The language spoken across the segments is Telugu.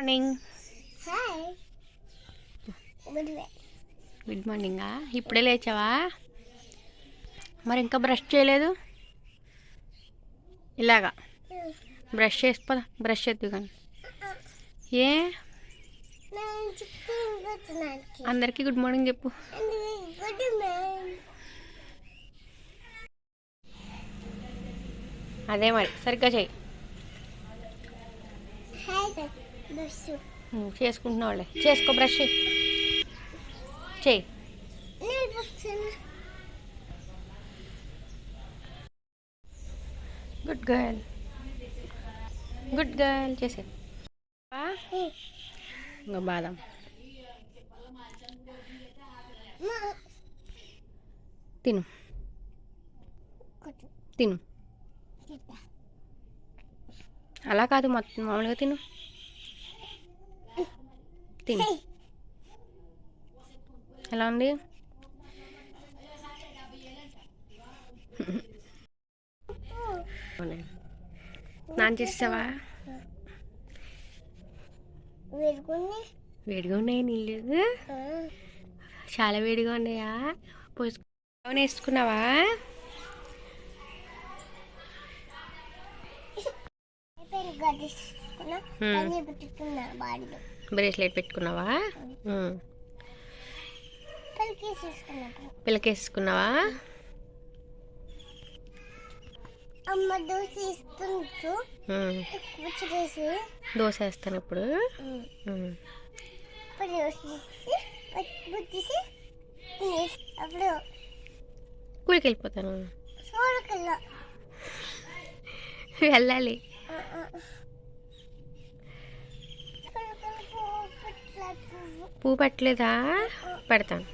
మార్నింగ్ గుడ్ మార్నింగా ఇప్పుడే లేచావా? మరి ఇంకా బ్రష్ చేయలేదు? ఇలాగా. బ్రష్ చేసుకోదా బ్రష్ చేద్దు కానీ. ఏ? అందరికీ గుడ్ మార్నింగ్ చెప్పు. అదే మరి సరిగ్గా చేయి. ఉమ్, చేసుకుంటున్నావులే చేసుకో బ్రష్. చేయి గుడ్ గర్ల్. గుడ్ గర్ల్ చేసే ఇంకా బాదం. తిను. తిను. అలా కాదు మొత్తం మామూలుగా తిను. తిను. ఎలా ఉంది? స్నానం చేసావా? వేరుకుని వేడిగా ఉన్నాయి నీళ్ళు? చాలా వేడిగా ఉన్నాయా? పోసుకు వేసుకున్నావా బాడీలో. బ్రేస్లెట్ పెట్టుకున్నావా? ఉమ్. పలికి తీసుకున్నప్పుడు పిల్లకేసుకున్నావా అమ్మ దోశ దోశ వేస్తాను ఇప్పుడు. అప్పుడు కూలికి వెళ్ళిపోతాను వెళ్ళాలి. పువ్వు పెట్టలేదా? పెడతాను.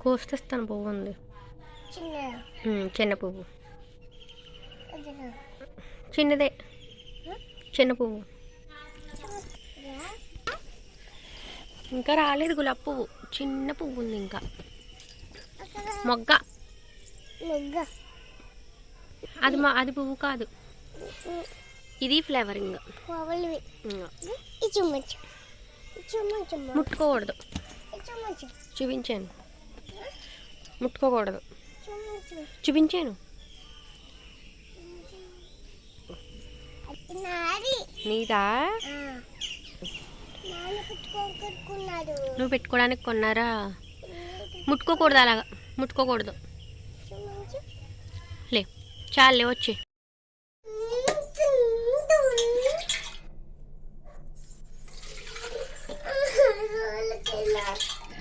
కోస్తేస్తాను పువ్వు ఉంది. చిన్న పువ్వు. చిన్నదే. చిన్న పువ్వు. ఇంకా రాలేదు గులాబీ పువ్వు. చిన్న పువ్వు ఉంది ఇంకా. మొగ్గ. అది మా అది పువ్వు కాదు. ఇది ఫ్లేవరింగ్. ముట్టుకోకూడదు. చూపించాను. ముట్టుకోకూడదు. చూపించాను. నాది. నువ్వు పెట్టుకోవడానికి కొన్నారా? ముట్టుకోకూడదు అలాగా. ముట్టుకోకూడదు. లే చాలే వచ్చి.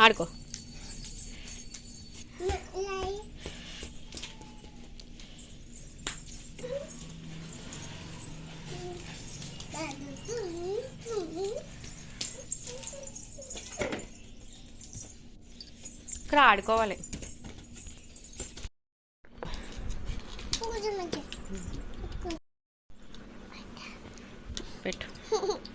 ఆడుకో ఇక్కడ ఆడుకోవాలి. పెట్టు.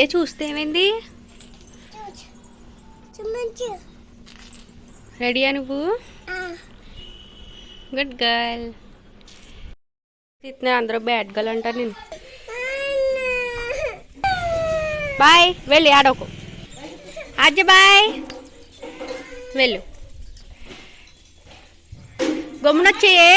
ఏ చూస్తే ఏమైంది? రెడీయా నువ్వు? గుడ్ గర్ల్ ఇతనే అందరూ బ్యాడ్ గర్ల్ అంటారు నేను బాయ్ వెళ్ళి ఆడోకు. అజ్జ బాయ్ వెళ్ళు. గమ్మునొచ్చేయే